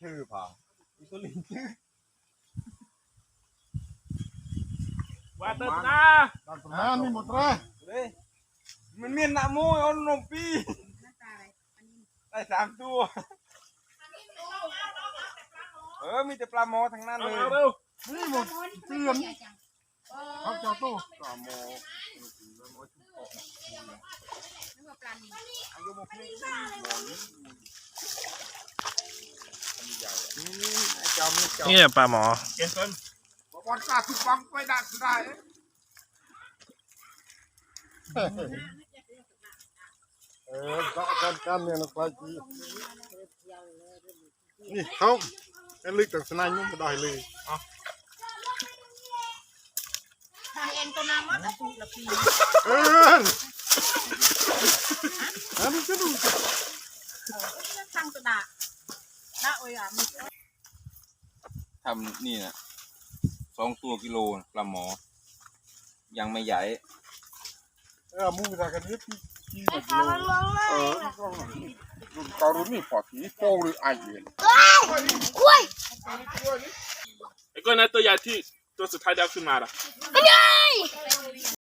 ชื่อเปล่าอีตัวลิงชื่อว่าเติมนะอ่านี่หมดเลยเฮ้ยมันเมียนหน้ามูเอานมปีได้สามตัว เออ มีแต่ปลาหมอทั้งนั้นเอาเลยเอาเร็วนี่หมดเตือนเขาเจ้าตู้ปลาหมออายุมกนี่หมอนี่นี่ไอ้จอม นี่จอมนี่แหละปลาหมอเก็บเงินบอลกาทุกฟังไปดักได้เออก็กันกันเนี่ยนะควายจีนี่เขาไอ้ลึกจากสนายนุ่มมาได้เลยทางเองตัวน้ำมันละปูละปีเอออันนี้ก็ดูทางตัวดาละโอ้ยอะมี ทำนี่นะสองตัวกิโลนะปลาหมอ ยังไม่ใหญ่เออมูจากกันนี้ที่ที่แบบเออตอนรุ่นนี้ปอดสีโป้งหรือไอเย็นไอ้ก้อนนั้นตัวใหญ่ที่ตัวสุดท้ายได้เอาขึ้นมาล่ะ